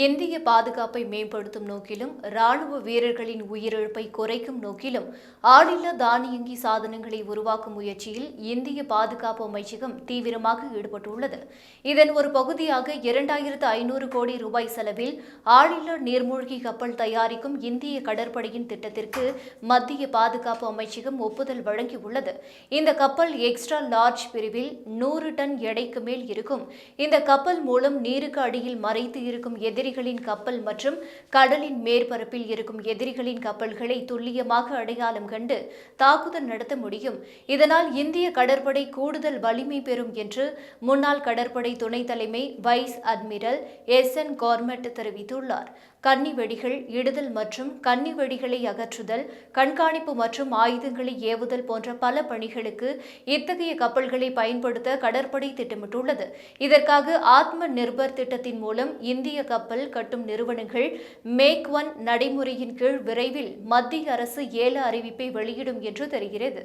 இந்திய பாதுகாப்பை மேம்படுத்தும் நோக்கிலும் ராணுவ வீரர்களின் உயிரிழப்பை குறைக்கும் நோக்கிலும் ஆளில்லா தானியங்கி சாதனங்களை உருவாக்கும் முயற்சியில் இந்திய பாதுகாப்பு அமைச்சகம் தீவிரமாக ஈடுபட்டுள்ளது. இதன் ஒரு பகுதியாக இரண்டாயிரத்து ஐநூறு கோடி ரூபாய் செலவில் ஆளில்லா நீர்மூழ்கி கப்பல் தயாரிக்கும் இந்திய கடற்படையின் திட்டத்திற்கு மத்திய பாதுகாப்பு அமைச்சகம் ஒப்புதல் வழங்கியுள்ளது. இந்த கப்பல் எக்ஸ்ட்ரா லார்ஜ் பிரிவில் நூறு டன் எடைக்கு மேல் இருக்கும். இந்த கப்பல் மூலம் நீருக்கு அடியில் மறைத்து இருக்கும் எதிர் எதிரிகளின் கப்பல் மற்றும் கடலின் மேற்பரப்பில் இருக்கும் எதிரிகளின் கப்பல்களை துல்லியமாக அடையாளம் கண்டு தாக்குதல் நடத்த முடியும். இதனால் இந்திய கடற்படை கூடுதல் வலிமை பெறும் என்று முன்னாள் கடற்படை துணைத் தலைமை வைஸ் அட்மிரல் எஸ். என். கவர்மெண்ட் தெரிவித்துள்ளார். கன்னி வெடிகள் இடுதல் மற்றும் கன்னி வெடிகளை அகற்றுதல் கண்காணிப்பு மற்றும் ஆயுதங்களை ஏவுதல் போன்ற பல பணிகளுக்கு இத்தகைய கப்பல்களை பயன்படுத்த கடற்படை திட்டமிட்டுள்ளது. இதற்காக ஆத்ம நிர்பர் திட்டத்தின் மூலம் இந்திய கப்பல் கட்டும் நிறுவனங்கள் மேக் ஒன் நடைமுறையின் கீழ் விரைவில் மத்திய அரசு ஏல அறிவிப்பை வெளியிடும் என்று தெரிகிறது.